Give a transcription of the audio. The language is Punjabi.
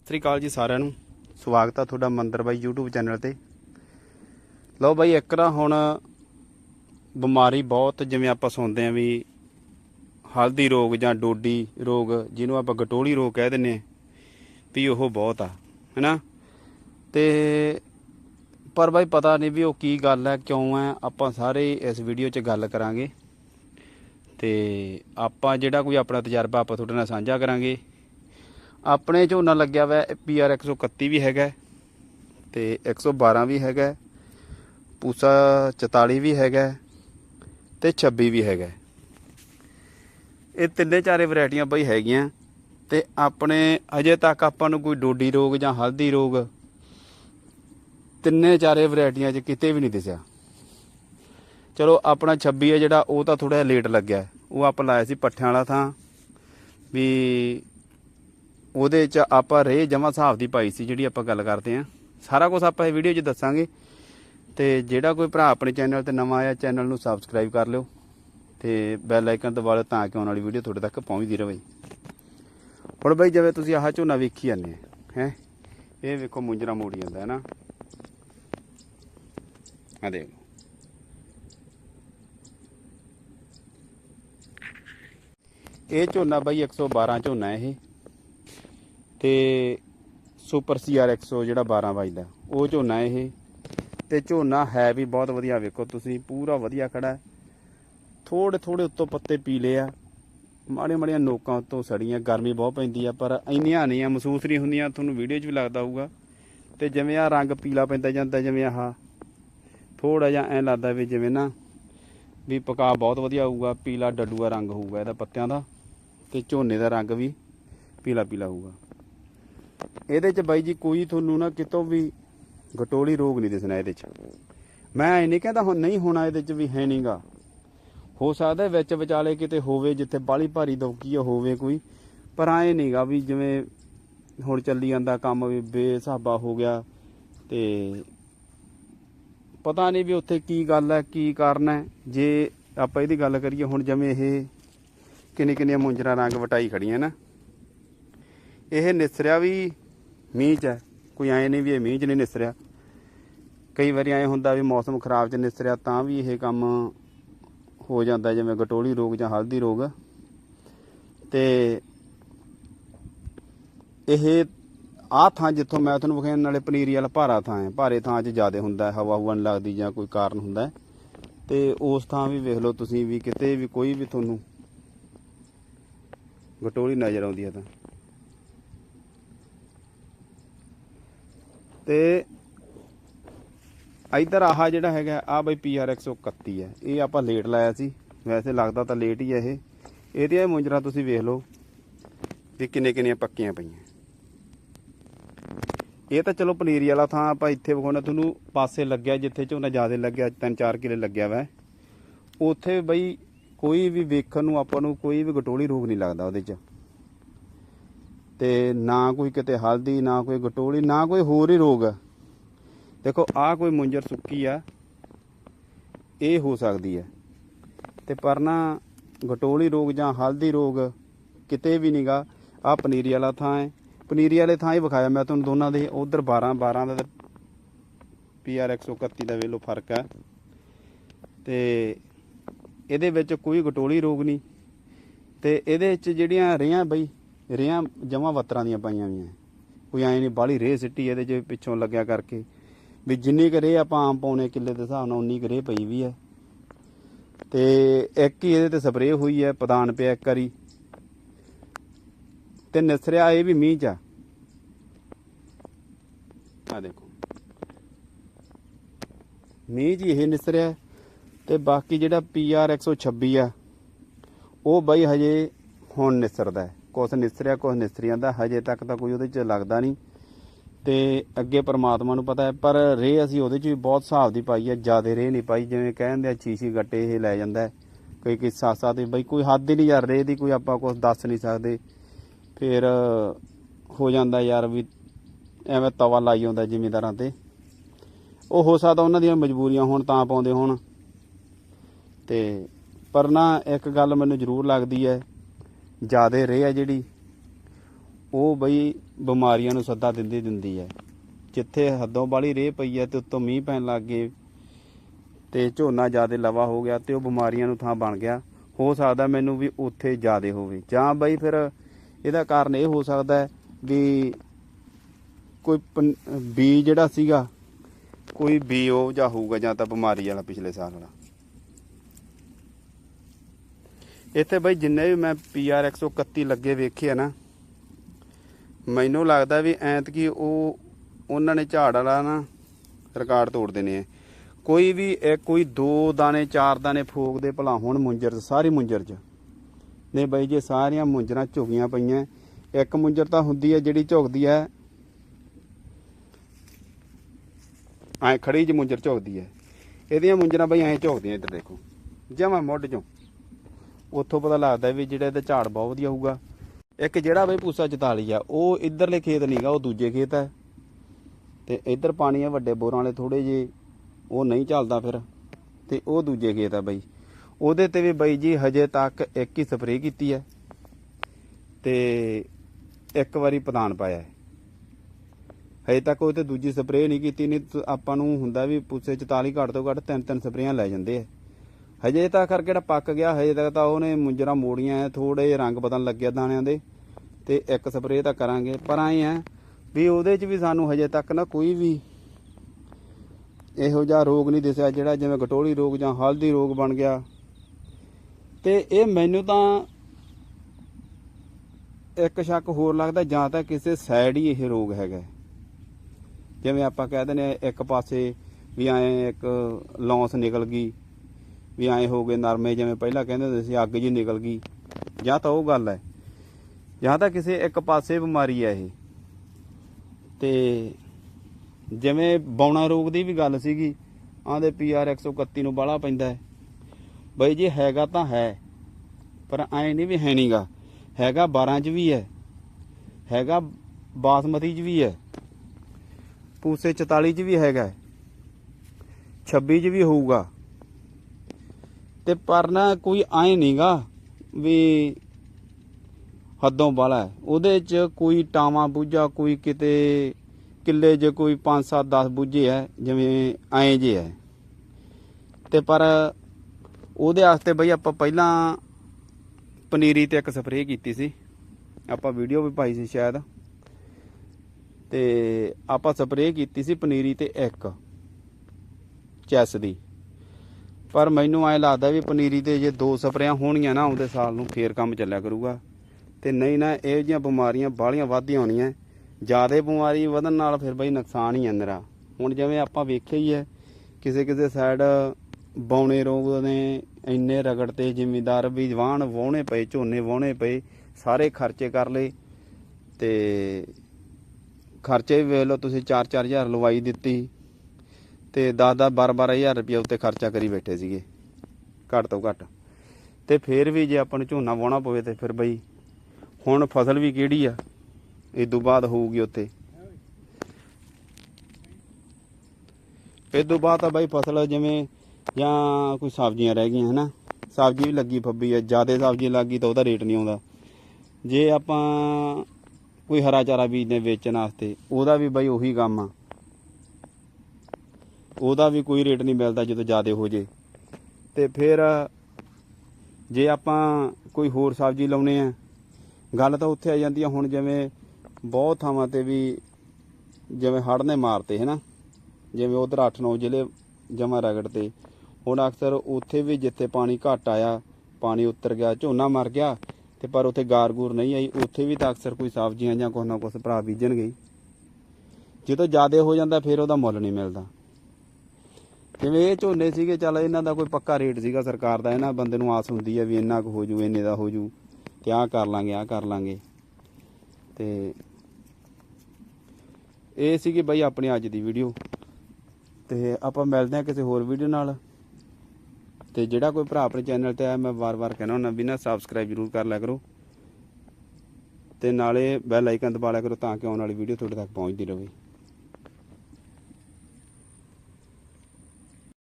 ਸਤਿ ਸ੍ਰੀ ਅਕਾਲ ਜੀ ਸਾਰਿਆਂ ਨੂੰ। ਸਵਾਗਤ ਆ ਤੁਹਾਡਾ ਮੰਦਰ ਬਾਈ YouTube ਚੈਨਲ ਤੇ। ਲਓ ਬਾਈ, ਇੱਕ ਨਾ ਹੁਣ ਬਿਮਾਰੀ ਬਹੁਤ, ਜਿਵੇਂ ਆਪਾਂ ਸੁਣਦੇ ਆਂ ਵੀ ਹਲਦੀ ਰੋਗ ਜਾਂ ਡੋਡੀ ਰੋਗ, ਜਿਹਨੂੰ ਆਪਾਂ ਗਟੋਲੀ ਰੋਗ ਕਹਿ ਦਿੰਨੇ ਵੀ ਉਹ ਬਹੁਤ ਆ, ਹੈਨਾ? ਤੇ ਪਰ ਬਾਈ, ਪਤਾ ਨਹੀਂ ਵੀ ਉਹ ਕੀ ਗੱਲ ਹੈ, ਕਿਉਂ ਹੈ, ਆਪਾਂ ਸਾਰੇ ਇਸ ਵੀਡੀਓ 'ਚ ਗੱਲ ਕਰਾਂਗੇ। ਤੇ ਆਪਾਂ ਜਿਹੜਾ ਕੋਈ ਆਪਣਾ ਤਜਰਬਾ ਆਪਾਂ ਤੁਹਾਡੇ ਨਾਲ ਸਾਂਝਾ ਕਰਾਂਗੇ। ਆਪਣੇ ਝੋਨਾ ਲੱਗਿਆ ਹੋਇਆ ਪੀਆਰ 131 ਵੀ ਹੈਗਾ ਹੈ ਤੇ 112 ਵੀ ਹੈਗਾ ਪੂਸਾ 44 ਵੀ ਹੈਗਾ ਹੈ ਤੇ 26 ਵੀ ਹੈਗਾ ਇਹ ਤਿੰਨੇ ਚਾਰੇ ਵੈਰਾਈਟੀਆਂ ਬਈ ਹੈਗੀਆਂ ਤੇ ਆਪਣੇ ਅਜੇ ਤੱਕ ਆਪਾਂ ਨੂੰ ਕੋਈ ਡੋਡੀ ਰੋਗ ਜਾਂ ਹਲਦੀ ਰੋਗ ਤਿੰਨੇ ਚਾਰੇ ਵੈਰਾਈਟੀਆਂ 'ਚ ਕਿਤੇ ਵੀ ਨਹੀਂ ਦਿਸਿਆ। ਚਲੋ ਆਪਣਾ 26 ਹੈ ਜਿਹੜਾ, ਉਹ ਤਾਂ ਥੋੜਾ ਲੇਟ ਲੱਗਿਆ ਉਹ ਆਪਾਂ ਲਾਇਆ ਸੀ ਪੱਠਿਆਂ ਵਾਲਾ ਥਾਂ ਵੀ ਉਹਦੇ ਚ ਆਪਾਂ ਰੇ ਜਮਾ ਹਿਸਾਬ ਦੀ ਪਾਈ ਸੀ ਜਿਹੜੀ ਆਪਾਂ ਗੱਲ ਕਰਦੇ ਆਂ ਸਾਰਾ ਕੁਝ ਆਪਾਂ ਇਹ ਵੀਡੀਓ 'ਚ ਦੱਸਾਂਗੇ। ਤੇ ਜਿਹੜਾ ਕੋਈ ਭਰਾ ਆਪਣੇ ਚੈਨਲ ਤੇ ਨਵਾਂ ਆਇਆ ਚੈਨਲ ਨੂੰ ਸਬਸਕ੍ਰਾਈਬ ਕਰ ਲਿਓ ਤੇ ਬੈਲ ਆਈਕਨ ਦਬਾ ਲਿਓ ਤਾਂ ਕਿ ਆਉਣ ਵਾਲੀ ਵੀਡੀਓ ਤੁਹਾਡੇ ਤੱਕ ਪਹੁੰਚਦੀ ਰਹੇ। ਹੁਣ ਬਈ ਜਿਵੇਂ ਤੁਸੀਂ ਆਹ ਝੋਨਾ ਵੇਖੀ ਜਾਂਦੇ ਹੈ ਇਹ ਵੇਖੋ ਮੁੰਜਰਾ ਮੋੜੀ ਜਾਂਦਾ, ਹੈ ਨਾ? ਆ ਦੇਖ ਇਹ ਝੋਨਾ ਬਾਈ 112 ਝੋਨਾ ਇਹ। ਤੇ ਸੁਪਰ ਸੀਆਰ 100 ਜਿਹੜਾ 12 ਵੱਜਦਾ, ਉਹ ਝੋਨਾ ਇਹ। ਤੇ ਝੋਨਾ ਹੈ ਵੀ ਬਹੁਤ ਵਧੀਆ, ਵੇਖੋ ਤੁਸੀਂ, ਪੂਰਾ ਵਧੀਆ ਖੜਾ। ਥੋੜੇ ਥੋੜੇ ਉੱਤੋਂ ਪੱਤੇ ਪੀਲੇ ਆ। ਮਾੜੇ ਮਾੜੀਆਂ ਨੋਕਾਂ ਉੱਤੋਂ ਸੜੀਆਂ, ਗਰਮੀ ਬਹੁਤ ਪੈਂਦੀ ਆ, ਪਰ ਇੰਨੀਆਂ ਨਹੀਂ ਆ, ਮਹਿਸੂਸ ਨਹੀਂ ਹੁੰਦੀਆਂ, ਤੁਹਾਨੂੰ ਵੀਡੀਓ 'ਚ ਵੀ ਲੱਗਦਾ ਹੋਊਗਾ। ਤੇ ਜਿਵੇਂ ਆ ਰੰਗ ਪੀਲਾ ਪੈਂਦਾ ਜਾਂਦਾ, ਜਿਵੇਂ ਆਹ ਥੋੜਾ ਜਿਹਾ ਐ ਲੱਗਦਾ ਵੀ ਜਿਵੇਂ ਨਾ, ਵੀ ਪਕਾ ਬਹੁਤ ਵਧੀਆ ਹੋਊਗਾ, ਪੀਲਾ ਡੱਡੂਆ ਰੰਗ ਹੋਊਗਾ ਇਹਦਾ ਪੱਤਿਆਂ ਦਾ, ਤੇ ਝੋਨੇ ਦਾ ਰੰਗ ਵੀ ਪੀਲਾ ਪੀਲਾ ਹੋਊਗਾ। ਇਹਦੇ ਚ ਬਾਈ ਜੀ ਕੋਈ ਤੁਹਾਨੂੰ ਨਾ ਕਿਤੋਂ ਵੀ ਗਟੋਲੀ ਰੋਗ ਨਹੀਂ ਦਿਸਣਾ ਇਹਦੇ ਚ। ਮੈਂ ਇਹ ਨਹੀਂ ਕਹਿੰਦਾ ਹੁਣ ਨਹੀਂ ਹੋਣਾ ਇਹਦੇ ਚ ਵੀ ਹੈ ਨਹੀਂਗਾ ਹੋ ਸਕਦਾ ਵਿੱਚ ਵਿਚਾਲੇ ਕਿਤੇ ਹੋਵੇ, ਜਿੱਥੇ ਬਾਲੀ ਭਾਰੀ ਦੌਕੀ ਹੋਵੇ ਕੋਈ। ਪਰ ਐ ਨਹੀਂਗਾ ਵੀ ਜਿਵੇਂ ਹੁਣ ਚੱਲੀ ਜਾਂਦਾ ਕੰਮ ਵੀ ਬੇਸਾਬਾ ਹੋ ਗਿਆ ਤੇ ਪਤਾ ਨਹੀਂ ਵੀ ਉੱਥੇ ਕੀ ਗੱਲ ਹੈ, ਕੀ ਕਾਰਨ ਹੈ। ਜੇ ਆਪਾਂ ਇਹਦੀ ਗੱਲ ਕਰੀਏ, ਹੁਣ ਜਿਵੇਂ ਇਹ ਕਿੰਨੇ ਕਿੰਨੀਆਂ ਮੁੰਜਰਾ ਰੰਗ ਵਟਾਈ ਖੜੀਆਂ ਨਾ। ਇਹ ਨਿਸਰਿਆ ਵੀ ਮੀਂਹ ਚ ਹੈ। ਕੋਈ ਐ ਨਹੀਂ ਵੀ ਇਹ ਮੀਂਹ ਚ ਨਹੀਂ ਨਿਸਰਿਆ। ਕਈ ਵਾਰੀ ਐ ਹੁੰਦਾ ਵੀ ਮੌਸਮ ਖਰਾਬ ਚ ਨਿਸਰਿਆ ਤਾਂ ਵੀ ਇਹ ਕੰਮ ਹੋ ਜਾਂਦਾ, ਜਿਵੇਂ ਗਟੋਲੀ ਰੋਗ ਜਾਂ ਹਲਦੀ ਰੋਗ। ਤੇ ਇਹ ਆਹ ਥਾਂ ਜਿੱਥੋਂ ਮੈਂ ਤੁਹਾਨੂੰ ਵਿਖਾਇਆ, ਨਾਲੇ ਪਨੀਰੀ ਵਾਲਾ ਭਾਰਾ ਥਾਂ ਹੈ। ਭਾਰੇ ਥਾਂ 'ਚ ਜ਼ਿਆਦਾ ਹੁੰਦਾ ਹੈ, ਹਵਾ ਹੁਵਾ ਨਹੀਂ ਲੱਗਦੀ ਜਾਂ ਕੋਈ ਕਾਰਨ ਹੁੰਦਾ ਹੈ। ਤੇ ਉਸ ਥਾਂ ਵੀ ਵੇਖ ਲਓ ਤੁਸੀਂ ਵੀ ਕਿਤੇ ਵੀ ਕੋਈ ਵੀ ਤੁਹਾਨੂੰ ਗਟੋਲੀ ਨਜ਼ਰ ਆਉਂਦੀ ਹੈ ਤਾਂ। ਤੇ ਇਧਰ ਆਹ ਜਿਹੜਾ ਹੈਗਾ ਆ ਬਈ ਪੀਆਰ 131 ਹੈ। ਇਹ ਆਪਾਂ ਲੇਟ ਲਾਇਆ ਸੀ। ਵੈਸੇ ਲੱਗਦਾ ਤਾਂ ਲੇਟ ਹੀ ਹੈ ਇਹ। ਇਹਦੀਆਂ ਮੁੰਜਰਾ ਤੁਸੀਂ ਵੇਖ ਲਓ ਵੀ ਕਿੰਨੇ ਕਿੰਨੀਆਂ ਪੱਕੀਆਂ ਪਈਆਂ। ਇਹ ਤਾਂ ਚਲੋ ਪਨੀਰੀ ਵਾਲਾ ਥਾਂ ਆਪਾਂ ਇੱਥੇ ਵਿਖਾਉਣਾ ਤੁਹਾਨੂੰ ਪਾਸੇ ਲੱਗਿਆ, ਜਿੱਥੇ ਝੋਨਾ ਜ਼ਿਆਦਾ ਲੱਗਿਆ 3-4 ਕਿਲੇ ਲੱਗਿਆ ਵੈ। ਉੱਥੇ ਬਈ ਕੋਈ ਵੀ ਵੇਖਣ ਨੂੰ ਆਪਾਂ ਨੂੰ ਕੋਈ ਵੀ ਗਟੋਲੀ ਰੋਗ ਨਹੀਂ ਲੱਗਦਾ ਉਹਦੇ 'ਚ। ਤੇ ਨਾ ਕੋਈ ਕਿਤੇ ਹਲਦੀ, ਨਾ ਕੋਈ ਗਟੋਲੀ, ਨਾ ਕੋਈ ਹੋਰ ਹੀ ਰੋਗ ਆ। ਦੇਖੋ ਆਹ ਕੋਈ ਮੁੰਜਰ ਸੁੱਕੀ ਆ, ਇਹ ਹੋ ਸਕਦੀ ਹੈ ਤੇ ਪਰ ਨਾ ਗਟੋਲੀ ਰੋਗ ਜਾਂ ਹਲਦੀ ਰੋਗ ਕਿਤੇ ਵੀ ਨਹੀਂਗਾ ਆ ਪਨੀਰੀ ਵਾਲਾ ਥਾਂ ਹੈ। ਪਨੀਰੀ ਵਾਲੇ ਥਾਂ ਹੀ ਵਿਖਾਇਆ ਮੈਂ ਤੁਹਾਨੂੰ ਦੋਨਾਂ ਦੇ, ਉਧਰ 12 12 ਦਾ ਪੀਆਰ 131 ਦਾ ਵੇਲੋ ਫ਼ਰਕ ਹੈ ਤੇ ਇਹਦੇ ਵਿੱਚ ਕੋਈ ਗਟੋਲੀ ਰੋਗ ਨਹੀਂ। ਤੇ ਇਹਦੇ ਵਿੱਚ ਜਿਹੜੀਆਂ ਰੇਹਾਂ ਬਈ ਰੇਹਾਂ ਜਮਾ ਵਤਰਾਂ ਦੀਆਂ ਪਾਈਆਂ ਹੋਈਆਂ ਕੋਈ ਐ ਨਹੀਂ ਬਾਹਲੀ ਰੇਹ ਸਿੱਟੀ ਇਹਦੇ ਚ ਪਿੱਛੋਂ ਲੱਗਿਆ ਕਰਕੇ। ਵੀ ਜਿੰਨੀ ਕੁ ਰੇਹ ਆਪਾਂ ਆਮ ਪਾਉਣੇ ਕਿੱਲੇ ਦੇ ਹਿਸਾਬ ਨਾਲ ਉਨੀ ਕੁ ਰੇਹ ਪਈ ਵੀ ਹੈ। ਤੇ ਇੱਕ ਹੀ ਇਹਦੇ ਤੇ ਸਪਰੇਅ ਹੋਈ ਹੈ ਪਦਾਨ ਪਿਆ ਇੱਕ ਵਾਰੀ। ਤੇ ਨਿਸਰਿਆ ਇਹ ਵੀ ਮੀਂਹ ਚ ਆ। ਆਹ ਦੇਖੋ। ਮੀਂਹ ਜੀ ਇਹ ਨਿਸਰਿਆ ਤੇ ਬਾਕੀ ਜਿਹੜਾ ਪੀਆਰ 126 ਆ, ਉਹ ਬਈ ਹਜੇ ਹੁਣ ਨਿਸਰਦਾ ਹੈ। ਕੁਛ ਨਿਸਰਿਆ, ਕੁਛ ਨਿਸਰੀਆਂ ਦਾ, ਹਜੇ ਤੱਕ ਤਾਂ ਕੋਈ ਉਹਦੇ ਚ ਲੱਗਦਾ ਨਹੀਂ। ਤੇ ਅੱਗੇ ਪਰਮਾਤਮਾ ਨੂੰ ਪਤਾ ਹੈ, ਪਰ ਰੇ ਅਸੀਂ ਉਹਦੇ ਚ ਵੀ ਬਹੁਤ ਹਿਸਾਬ ਦੀ ਪਾਈ ਹੈ, ਜ਼ਿਆਦਾ ਰੇ ਨਹੀਂ ਪਾਈ। ਜਿਵੇਂ ਕਹਿੰਦੇ ਆ, ਚੀਸੀ ਗੱਟੇ ਇਹ ਲੈ ਜਾਂਦਾ ਕੋਈ ਕੋਈ ਸਾਸਾ ਤੇ ਬਈ ਕੋਈ ਹੱਦ ਹੀ ਨਹੀਂ ਯਾਰ ਰੇ ਦੀ ਕੋਈ ਆਪਾਂ ਕੁਝ ਦੱਸ ਨਹੀਂ ਸਕਦੇ। ਫਿਰ ਹੋ ਜਾਂਦਾ ਯਾਰ ਵੀ ਐਵੇਂ ਤਵਾ ਲਾਈ ਆਉਂਦਾ ਜ਼ਿਮੀਂਦਾਰਾਂ ਤੇ। ਉਹ ਹੋ ਸਕਦਾ ਉਹਨਾਂ ਦੀਆਂ ਮਜਬੂਰੀਆਂ ਹੋਣ, ਤਾਂ ਪਾਉਂਦੇ ਹੋਣ। ਤੇ ਪਰ ਨਾ ਇੱਕ ਗੱਲ ਮੈਨੂੰ ਜ਼ਰੂਰ ਲੱਗਦੀ ਹੈ ਜਿਆਦੇ ਰੇ ਆ ਜਿਹੜੀ, ਉਹ ਬਈ ਬਿਮਾਰੀਆਂ ਨੂੰ ਸੱਦਾ ਦਿੰਦੀ ਦਿੰਦੀ ਹੈ ਜਿੱਥੇ ਹੱਦੋਂ ਵਾਲੀ ਰੇਹ ਪਈ ਹੈ ਤੇ ਉੱਤੋਂ ਮੀਂਹ ਪੈਣ ਲੱਗ ਗਏ ਤੇ ਝੋਨਾ ਜ਼ਿਆਦਾ ਲਵਾ ਹੋ ਗਿਆ ਤੇ ਉਹ ਬਿਮਾਰੀਆਂ ਨੂੰ ਥਾਂ ਬਣ ਗਿਆ। ਹੋ ਸਕਦਾ ਮੈਨੂੰ ਵੀ ਉੱਥੇ ਜ਼ਿਆਦਾ ਹੋਵੇ। ਜਾਂ ਬਈ ਫਿਰ ਇਹਦਾ ਕਾਰਨ ਇਹ ਹੋ ਸਕਦਾ ਵੀ ਕੋਈ ਪਨ- ਬੀ ਜਿਹੜਾ ਸੀਗਾ, ਕੋਈ ਬੀ ਉਹ ਜਾਂ ਹੋਊਗਾ ਜਾਂ ਤਾਂ ਬਿਮਾਰੀ ਵਾਲਾ ਪਿਛਲੇ ਸਾਲ ਵਾਲਾ। ਇੱਥੇ ਬਈ ਜਿੰਨੇ ਵੀ ਮੈਂ ਪੀਆਰ 131 ਲੱਗੇ ਵੇਖੇ ਆ ਨਾ, ਮੈਨੂੰ ਲੱਗਦਾ ਵੀ ਐਤਕੀ ਉਹ, ਉਹਨਾਂ ਨੇ ਝਾੜ ਵਾਲਾ ਨਾ ਰਿਕਾਰਡ ਤੋੜ ਦੇਣੇ ਆ। ਕੋਈ ਵੀ ਕੋਈ ਦੋ ਦਾਣੇ, ਚਾਰ ਦਾਣੇ ਫੋਕਦੇ ਭਲਾ ਹੁਣ ਮੁੰਜਰ 'ਚ, ਸਾਰੀ ਮੁੰਜਰ 'ਚ। ਨੇ ਬਾਈ ਜੇ ਸਾਰੀਆਂ ਮੁੰਜਰਾਂ ਝੁਕੀਆਂ ਪਈਆਂ, ਇੱਕ ਮੁੰਜਰ ਤਾਂ ਹੁੰਦੀ ਹੈ ਜਿਹੜੀ ਝੁਕਦੀ ਹੈ ਐ ਖੜੀ ਜਿਹੀ ਮੁੰਜਰ ਝੁਕਦੀ ਹੈ ਇਹਦੀਆਂ ਮੁੰਜਰਾਂ ਬਈ ਐ ਝੁਕਦੀਆਂ ਇੱਧਰ ਦੇਖੋ, ਜਮਾ ਮੁੱਢ ਚੋਂ। ਉੱਥੋਂ ਪਤਾ ਲੱਗਦਾ ਵੀ ਜਿਹੜਾ ਇਹਦਾ ਝਾੜ ਬਹੁਤ ਵਧੀਆ ਹੋਊਗਾ। ਇੱਕ ਜਿਹੜਾ ਬਈ ਪੂਸਾ 44 ਆ, ਉਹ ਇੱਧਰਲੇ ਖੇਤ ਨਹੀਂਗਾ ਉਹ ਦੂਜੇ ਖੇਤ ਹੈ ਤੇ ਇੱਧਰ ਪਾਣੀ ਆ ਵੱਡੇ ਬੋਰਾਂ ਵਾਲੇ ਥੋੜੇ ਜੇ ਉਹ ਨਹੀਂ ਚੱਲਦਾ ਫਿਰ। ਤੇ ਉਹ ਦੂਜੇ ਖੇਤ ਆ ਬਈ। ਉਹਦੇ ਤੇ ਵੀ ਬਈ ਜੀ ਹਜੇ ਤੱਕ ਇੱਕ ਹੀ ਸਪਰੇਅ ਕੀਤੀ ਹੈ ਤੇ ਇੱਕ ਵਾਰੀ ਪਤਾਨ ਪਾਇਆ ਹਜੇ ਤੱਕ ਉਹ ਤੇ ਦੂਜੀ ਸਪਰੇਅ ਨਹੀਂ ਕੀਤੀ, ਨਹੀਂ ਆਪਾਂ ਨੂੰ ਹੁੰਦਾ ਵੀ ਪੂਸੇ 44 ਘੱਟ ਤੋਂ ਘੱਟ ਤਿੰਨ ਤਿੰਨ ਸਪਰੇਆਂ ਲੈ ਜਾਂਦੇ ਆ। ਹਜੇ ਤਾਂ ਕਰਕੇ ਜਿਹੜਾ ਪੱਕ ਗਿਆ, ਹਜੇ ਤੱਕ ਤਾਂ ਉਹਨੇ ਮੁੰਜਰਾ ਮੋੜੀਆਂ ਥੋੜੇ ਜਿਹੇ ਰੰਗ ਬਦਲਣ ਲੱਗਿਆ ਦਾਣਿਆਂ ਦੇ, ਤੇ ਇੱਕ ਸਪਰੇਅ ਤਾਂ ਕਰਾਂਗੇ, ਪਰ ਆਏ ਆ ਵੀ ਉਹਦੇ 'ਚ ਵੀ ਸਾਨੂੰ ਹਜੇ ਤੱਕ ਨਾ ਕੋਈ ਵੀ ਇਹੋ ਜਿਹਾ ਰੋਗ ਨਹੀਂ ਦਿਸਿਆ, ਜਿਹੜਾ ਜਿਵੇਂ ਗਟੋਲੀ ਰੋਗ ਜਾਂ ਹਲਦੀ ਰੋਗ ਬਣ ਗਿਆ। ਤੇ ਇਹ ਮੈਨੂੰ ਤਾਂ ਇੱਕ ਸ਼ੱਕ ਹੋਰ ਲੱਗਦਾ, ਜਾਂ ਤਾਂ ਕਿਸੇ ਸਾਈਡ ਹੀ ਇਹ ਰੋਗ ਹੈਗਾ ਜਿਵੇਂ ਆਪਾਂ ਕਹਿ ਦਿੰਦੇ ਆ ਇੱਕ ਪਾਸੇ ਵੀ ਐ ਇੱਕ ਲੌਂਸ ਨਿਕਲ ਗਈ ਵੀ ਐ ਹੋ ਗਏ ਨਰਮੇ ਜਿਵੇਂ ਪਹਿਲਾਂ ਕਹਿੰਦੇ ਹੁੰਦੇ ਸੀ, ਅੱਗ ਜੀ ਨਿਕਲ ਗਈ। ਜਾਂ ਤਾਂ ਉਹ ਗੱਲ ਹੈ, ਜਾਂ ਤਾਂ ਕਿਸੇ ਇੱਕ ਪਾਸੇ ਬਿਮਾਰੀ ਹੈ ਇਹ। ਤੇ ਜਿਵੇਂ ਬੌਣਾ ਰੋਗ ਦੀ ਵੀ ਗੱਲ ਸੀਗੀ ਆਂਦੇ ਪੀਆਰ 131 ਨੂੰ ਬਾਲਾ ਪੈਂਦਾ ਹੈ। ਬਈ ਜੀ ਹੈਗਾ ਤਾਂ ਹੈ, ਪਰ ਐ ਨਹੀਂ ਵੀ ਹੈ ਨਹੀਂਗਾ ਹੈਗਾ 12 ਚ ਵੀ ਹੈ, ਹੈਗਾ ਬਾਸਮਤੀ ਚ ਵੀ ਹੈ, ਪੂਸੇ 44 ਚ ਵੀ ਹੈਗਾ 26 ਚ ਵੀ ਹੋਊਗਾ। ਤੇ ਪਰ ਨਾ ਕੋਈ ਐ ਨਹੀਂਗਾ ਵੀ ਹੱਦੋਂ ਵਾਲਾ ਉਹਦੇ ਚ ਕੋਈ ਟਾਵਾਂ ਬੂਝਾ, ਕੋਈ ਕਿਤੇ ਕਿੱਲੇ 'ਚ ਕੋਈ 5 7 10 ਬੂਝੇ ਹੈ, ਜਿਵੇਂ ਐਂ ਜੇ ਹੈ। ਤੇ ਪਰ ਉਹਦੇ ਵਾਸਤੇ ਬਈ ਆਪਾਂ ਪਹਿਲਾਂ ਪਨੀਰੀ ਤੇ ਇੱਕ ਸਪਰੇਅ ਕੀਤੀ ਸੀ। ਆਪਾਂ ਵੀਡੀਓ ਵੀ ਪਾਈ ਸੀ ਸ਼ਾਇਦ। ਤੇ ਆਪਾਂ ਸਪਰੇਅ ਕੀਤੀ ਸੀ ਪਨੀਰੀ ਤੇ ਇੱਕ ਚੈਸ ਦੀ। ਪਰ ਮੈਨੂੰ ਐ ਲੱਗਦਾ ਵੀ ਪਨੀਰੀ ਤੇ ਜੇ ਦੋ ਸਪਰੇਆਂ ਹੋਣੀਆਂ ਨਾ ਆਉਂਦੇ ਸਾਲ ਨੂੰ ਫੇਰ ਕੰਮ ਚੱਲਿਆ ਕਰੂਗਾ। ਤੇ ਨਹੀਂ ਨਾ, ਇਹੋ ਜਿਹੀਆਂ ਬਿਮਾਰੀਆਂ ਬਾਹਲੀਆਂ ਵੱਧਦੀਆਂ ਹੋਣੀਆਂ। ਜਿਆਦੇ ਬਿਮਾਰੀ ਵਧਣ ਨਾਲ ਫਿਰ ਬਈ ਨੁਕਸਾਨ ਹੀ ਆ ਮੇਰਾ ਹੁਣ ਜਿਵੇਂ ਆਪਾਂ ਵੇਖਿਆ ਹੀ ਹੈ, ਕਿਸੇ ਕਿਸੇ ਸਾਈਡ ਬੌਣੇ ਰੋਗ ਨੇ, ਇੰਨੇ ਰਗੜ ਤੇ ਜ਼ਿਮੀਦਾਰ ਵੀ ਵਾਹਣ ਵਾਹੁਣੇ ਪਏ, ਝੋਨੇ ਵਾਹੁਣੇ ਪਏ, ਸਾਰੇ ਖਰਚੇ ਕਰ ਲਏ। ਤੇ ਖਰਚੇ ਵੀ ਵੇਖ ਲਓ ਤੁਸੀਂ 4-4000 ਲਵਾਈ ਦਿੱਤੀ। ਤੇ 10-10 12-12000 ਰੁਪਏ ਉੱਤੇ ਖਰਚਾ ਕਰੀ ਬੈਠੇ ਸੀਗੇ, ਘੱਟ ਤੋਂ ਘੱਟ। ਤੇ ਫਿਰ ਵੀ ਜੇ ਆਪਾਂ ਨੂੰ ਝੋਨਾ ਵਾਹੁਣਾ ਪਵੇ ਤੇ ਫਿਰ ਬਈ ਹੁਣ ਫਸਲ ਵੀ ਕਿਹੜੀ ਆ? ਇਹ ਤੋਂ ਬਾਅਦ ਹੋਊਗੀ ਉੱਤੇ। ਇਹ ਤੋਂ ਬਾਅਦ ਤਾਂ ਬਾਈ ਫਸਲ ਜਿਵੇਂ ਜਾਂ ਕੋਈ ਸਬਜ਼ੀਆਂ ਰਹਿ ਗਈਆਂ, ਹਨਾ? ਸਬਜ਼ੀ ਵੀ ਲੱਗੀ ਫੱਬੀ ਆ, ਜ਼ਿਆਦਾ ਸਬਜ਼ੀ ਲੱਗੀ ਤਾਂ ਉਹਦਾ ਰੇਟ ਨਹੀਂ ਆਉਂਦਾ। ਜੇ ਆਪਾਂ ਕੋਈ ਹਰਾ ਚਾਰਾ ਬੀਜਦੇ ਵੇਚਣ ਵਾਸਤੇ, ਉਹਦਾ ਵੀ ਬਾਈ ਉਹੀ ਕੰਮ ਆ। ਉਹਦਾ ਵੀ ਕੋਈ ਰੇਟ ਨਹੀਂ ਮਿਲਦਾ ਜਦੋਂ ਜ਼ਿਆਦਾ ਹੋ ਜੇ। ਤੇ ਫਿਰ ਜੇ ਆਪਾਂ ਕੋਈ ਹੋਰ ਸਬਜ਼ੀ ਲਾਉਨੇ ਆ, ਗੱਲ ਤਾਂ ਉੱਥੇ ਆ ਜਾਂਦੀ ਆ, ਹੁਣ ਜਿਵੇਂ ਬਹੁਤ ਥਾਵਾਂ ਤੇ ਵੀ ਜਿਵੇਂ ਹੜ੍ਹ ਨੇ ਮਾਰਤੇ ਹੈ ਨਾ ਜਿਵੇਂ ਉਧਰ 8-9 ਜ਼ਿਲ੍ਹੇ ਜਮਾ ਰਗੜ ਤੇ, ਹੁਣ ਅਕਸਰ ਉੱਥੇ ਵੀ ਜਿੱਥੇ ਪਾਣੀ ਘੱਟ ਆਇਆ, ਪਾਣੀ ਉਤਰ ਗਿਆ, ਝੋਨਾ ਮਰ ਗਿਆ, ਤੇ ਪਰ ਉੱਥੇ ਗਾਰਗੂਰ ਨਹੀਂ ਆਈ, ਉੱਥੇ ਵੀ ਤਾਂ ਅਕਸਰ ਕੋਈ ਸਬਜ਼ੀਆਂ ਜਾਂ ਕੁਛ ਨਾ ਕੁਛ ਭਰਾ ਬੀਜਣਗੇ ਜਦੋਂ ਜ਼ਿਆਦਾ ਹੋ ਜਾਂਦਾ, ਫਿਰ ਉਹਦਾ ਮੁੱਲ ਨਹੀਂ ਮਿਲਦਾ। ਜਿਵੇਂ ਇਹ ਝੋਨੇ ਸੀਗੇ, ਚੱਲ ਇਹਨਾਂ ਦਾ ਕੋਈ ਪੱਕਾ ਰੇਟ ਸੀਗਾ ਸਰਕਾਰ ਦਾ, ਇਹਨਾਂ ਬੰਦੇ ਨੂੰ ਆਸ ਹੁੰਦੀ ਹੈ ਵੀ ਇੰਨਾ ਕੁ ਹੋ ਜੂ, ਇੰਨੇ ਦਾ ਹੋ ਜੂ, ਤੇ ਆਹ ਕਰ ਲਾਂਗੇ, ਆਹ ਕਰ ਲਾਂਗੇ। ਤੇ ਇਹ ਸੀਗੀ ਬਾਈ ਆਪਣੀ ਅੱਜ ਦੀ ਵੀਡੀਓ। ਤੇ ਆਪਾਂ ਮਿਲਦੇ ਹਾਂ ਕਿਸੇ ਹੋਰ ਵੀਡੀਓ ਨਾਲ। ਤੇ ਜਿਹੜਾ ਕੋਈ ਭਰਾ ਆਪਣੇ ਚੈਨਲ ਤੇ ਆਇਆ, ਮੈਂ ਵਾਰ-ਵਾਰ ਕਹਿਣਾ ਹੁੰਦਾ, ਵੀ ਨਾ ਸਬਸਕ੍ਰਾਈਬ ਜ਼ਰੂਰ ਕਰ ਲਿਆ ਕਰੋ। ਤੇ ਨਾਲੇ ਬੈਲ ਆਈਕਨ ਦਬਾ ਲਿਆ ਕਰੋ, ਤਾਂ ਕਿ ਆਉਣ ਵਾਲੀ ਵੀਡੀਓ ਤੁਹਾਡੇ ਤੱਕ ਪਹੁੰਚਦੀ ਰਹੇ।